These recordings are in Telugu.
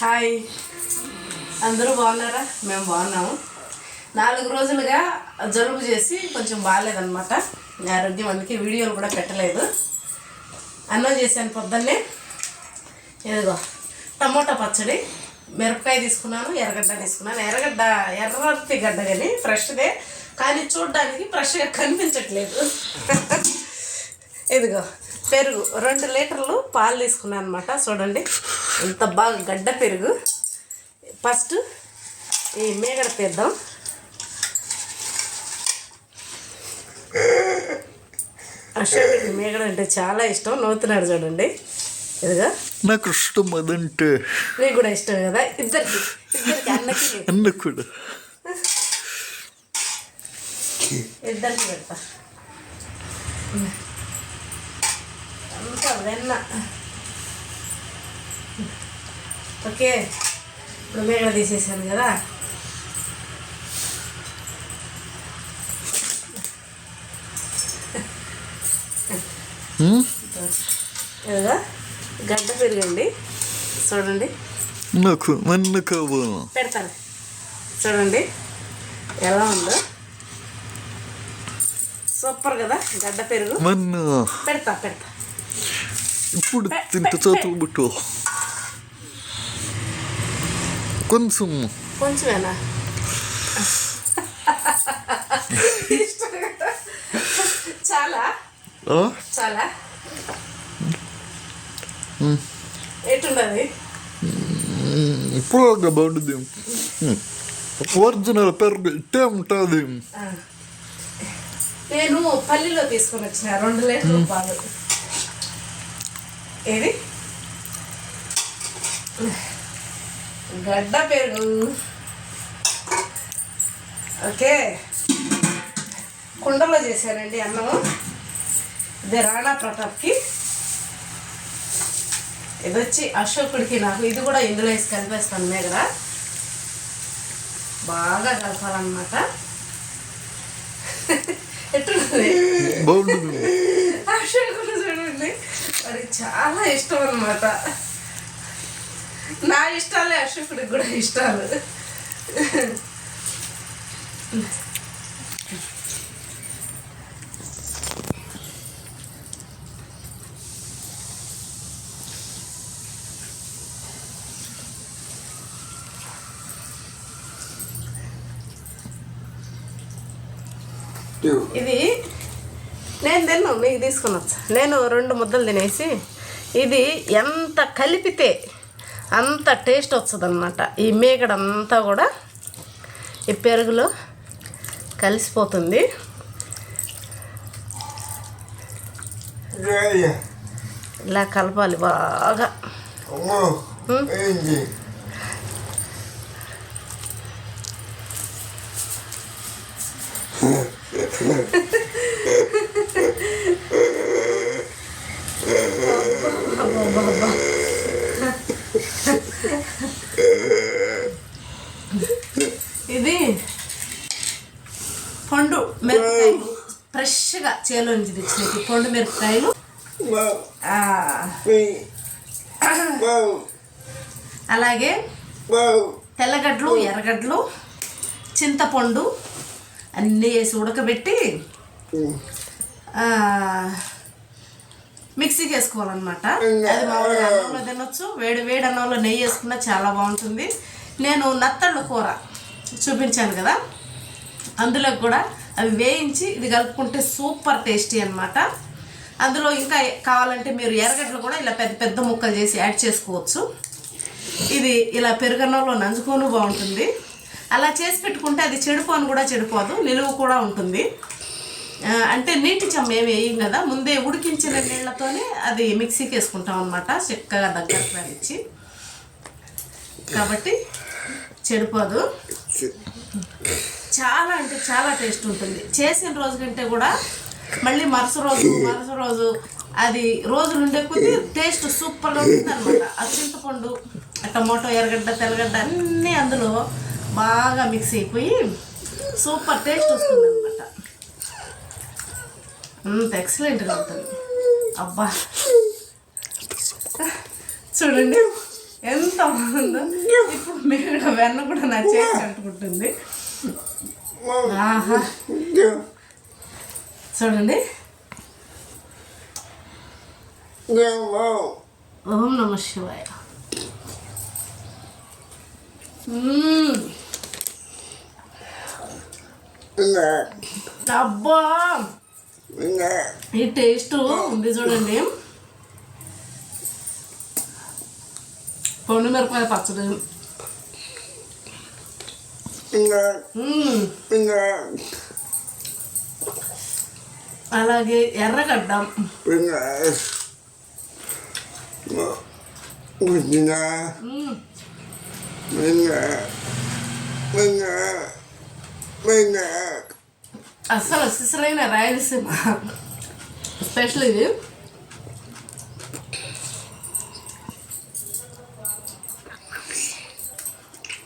హాయ్. అందరూ బాగున్నారా? మేము బాగున్నాము. నాలుగు రోజులుగా జలుబు చేసి కొంచెం బాగాలేదనమాట ఆరోగ్యం అందుకే వీడియోలు కూడా పెట్టలేదు. అన్నం చేశాను పొద్దున్నే. ఇదిగో టమోటా పచ్చడి. మిరపకాయ తీసుకున్నాను ఎర్రగడ్డ తీసుకున్నాను. ఎర్రగడ్డ ఎర్రతి గడ్డ కానీ ఫ్రెష్దే. కానీ చూడడానికి ఫ్రెష్గా కనిపించట్లేదు. ఇదిగో పెరుగు. రెండు లీటర్లు పాలు తీసుకున్నాను అనమాట చూడండి. ఎంత బాగా గడ్డ పెరుగు. ఫస్ట్ ఈ మేగడ తీద్దాం అశోకుడికి మేగడ అంటే చాలా ఇష్టం. నవ్వుతున్నాడు చూడండి. ఇదిగా. నాకు ఇష్టం అదంటే. నీకు కూడా ఇష్టం కదా? ఇద్దరికి. ఇద్దరికి అన్నకి. అన్న కూడా. ఇద్దరికి పెడతా. అంతా వెన్న. ఓకే. ఇప్పుడు మేగడ తీసేసాను కదా. గడ్డ పెరగండి చూడండి. నాకు నన్ను కావాలి పెడతాను. చూడండి. ఎలా ఉందో. సూపర్ కదా గడ్డ పెరుగు. నన్ను. పెడతా పెడతా. ఇప్పుడు తింటే పెట్టు కొంచెం కొంచెమేనా? చాలా? చాలా ఎటుండదు ఇప్పుడు బాగుంటుంది. హ్మ్. ఒరిజినల్ పెరుగు ఇట్టే ఉంటుంది. నేను పల్లిలో తీసుకొని వచ్చిన రెండు లీటర్ల పాలు ఏది? గడ్డ పెరుగు. ఓకే. కుండలో చేశానండి అన్నము ఇది రాణా ప్రతాప్కి. ఇది వచ్చి అశోకుడికి నాకు. ఇది కూడా ఇందులో వేసి కలిపేస్తాను మేగడ బాగా కలపాలన్నమాట. ఎట్లుంది? బాగుంటుంది. అశోకుడు చూడండి. వాడికి చాలా ఇష్టం అనమాట నా ఇష్టాలే అశోకుడికి కూడా ఇష్టాలు. ఇది నేను తిన్నాను మీకు తీసుకుని వచ్చా. నేను రెండు ముద్దలు తినేసి ఇది ఎంత కలిపితే అంత టేస్ట్ వస్తుంది అనమాట ఈ మేగడ అంతా కూడా ఈ పెరుగులో కలిసిపోతుంది. ఇలా కలపాలి బాగా. అబ్బబ్బబ్బా. ఇది పండు మిరపకాయలు ఫ్రెష్గా చేలో నుంచి తెచ్చినవి. పండు మిరపకాయలు. అలాగే తెల్లగడ్డలు ఎర్రగడ్డలు చింతపండు అన్నీ వేసి ఉడకబెట్టి ఆ, మిక్సీకి వేసుకోవాలన్నమాట అది మామూలుగా అన్నంలో తినొచ్చు. వేడి వేడి అన్నంలో నెయ్యి వేసుకున్నా చాలా బాగుంటుంది. నేను నత్తళ్ళు కూర చూపించాను కదా. అందులో కూడా అవి వేయించి ఇది కలుపుకుంటే సూపర్ టేస్టీ అనమాట అందులో ఇంకా కావాలంటే మీరు ఎర్రగడ్డలు కూడా ఇలా పెద్ద పెద్ద ముక్కలు చేసి యాడ్ చేసుకోవచ్చు. ఇది ఇలా పెరుగన్నంలో నంజుకోను బాగుంటుంది. అలా చేసి పెట్టుకుంటే అది చెడిపోను కూడా చెడిపోదు నిలువ కూడా ఉంటుంది. అంటే నీటి చెమ్మ ఏమి వేయం కదా ముందే ఉడికించిన నీళ్ళతోనే అది మిక్సీకి వేసుకుంటాం అనమాట చక్కగా దగ్గరకు ఇచ్చి కాబట్టి చెడిపోదు. చాలా అంటే చాలా టేస్ట్ ఉంటుంది. చేసిన రోజు కంటే కూడా మళ్ళీ మరుస రోజు మరుస రోజు అది రోజు నుండే కొద్ది టేస్ట్ సూపర్గా ఉంటుంది అనమాట ఆ చింతపండు టమోటో ఎర్రగడ్డ తెల్లగడ్డ అన్నీ అందులో బాగా మిక్స్ అయిపోయి సూపర్ టేస్ట్ వస్తుంది అనమాట అంత ఎక్సలెంట్గా ఉంటుంది. అబ్బా! చూడండి ఎంత బాగుందో. ఇప్పుడు మీరు వెన్న కూడా నా చేసి అంటుకుంటుంది. చూడండి. ఓం నమ శివాయ. అబ్బా. ఈ టేస్ట్ ఉంది చూడండి. పండు మిరపకాయ పచ్చడి. అలాగే ఎర్రగడ్డ. మ్మ్. అసలు సిసలైన రాయలసీమ. స్పెషల్ ఇది.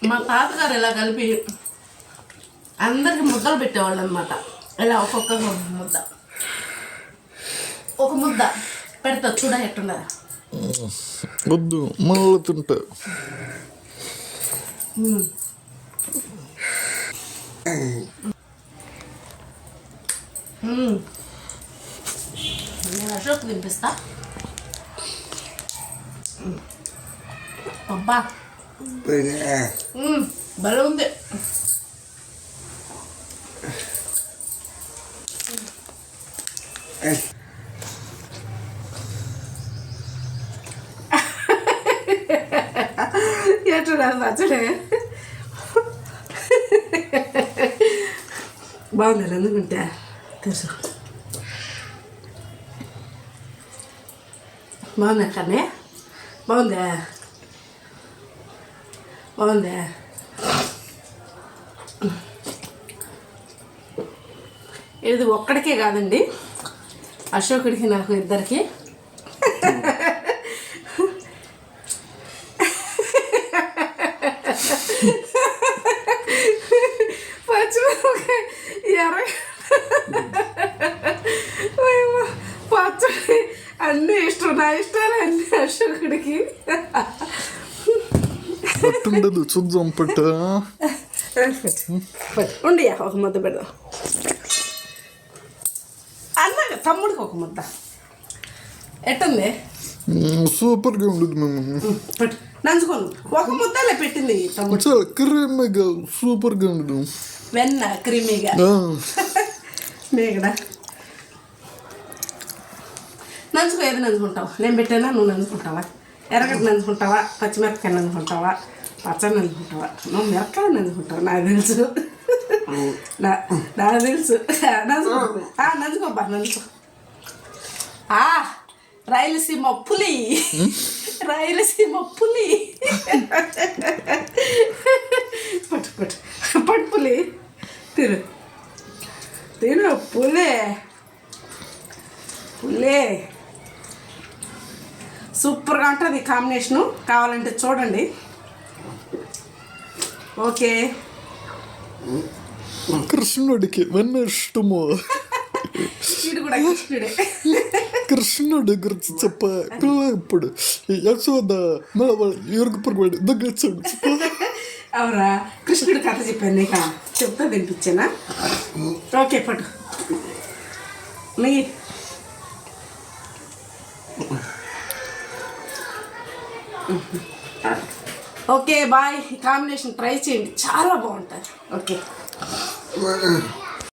మా తాతగారు ఇలా కలిపి అందరికి ముద్దలు పెట్టేవాళ్ళు అనమాట ఇలా ఒక్కొక్కరు ఒక ముద్ద. ఒక ముద్ద. పెడతా చూడ ఎట్టున్నదా వద్దు మళ్ళీ తింటా. నేను అశోక్ తినిపిస్తా మ్మ్. అబ్బా. భలే ఉంది. ఎట్లా పచ్చడే బాగుంది ఎందుకుంటే తెలుసు. బాగుంది కానీ బాగుందా? బాగుందా? ఇది ఒక్కడికే కాదండి. అశోకుడికి నాకు ఇద్దరికి. పచ్చిమిరపకాయ ఎర్ర పచ్చడి అన్నీ ఇష్టం. నా ఇష్టాలు అన్నీ అశోకుడికి. పట్టుండదు చూద్దాం పట్ట. ఉండి ఒక ముద్ద పెడదాం అన్న తమ్ముడికి ఒక ముద్ద ఎట్టుంది సూపర్గా ఉండదు మేము. నంచుకోను. ఒక ముద్దలే పెట్టింది చాలా క్రీమీగా సూపర్గా ఉండదు. వెన్న క్రీమీగా. మేగడ నంచుకో ఏది నంచుకుంటావు? నేను పెట్టానా? నువ్వు నంచుకుంటావా? ఎర్రగడ్డ నంచుకుంటావా? పచ్చిమిరపకాయ నంచుకుంటావా? పచ్చడి నంచుకుంటావా? నువ్వు మిరపకాయ నంచుకుంటావా నాకు తెలుసు. నాకు తెలుసు. నంచుకో. ఆ, నంచుకోబ్బా నంచుకో. ఆ, రాయలసీమ పులి. రాయలసీమ పులి. పట్టు పట్టు. పట్టు పులి. తిరు. తిను పులే. పులే. సూపర్గా ఉంటుంది కాంబినేషను. కావాలంటే చూడండి. ఓకే. కృష్ణుడికి వెన్న ఇష్టము ఇది కూడా కృష్ణుడే. కృష్ణుడి గురించి చెప్ప పిల్ల ఇప్పుడు యశోద ఎవరికి పొరపాటు దగ్గర చెప్ప అవురా కృష్ణుడి కథ చెప్పాను నీక చెప్తా వినిపించానా ఓకే పట్టు నీ ఓకే బాయ్ కాంబినేషన్ ట్రై చేయండి చాలా బాగుంటుంది ఓకే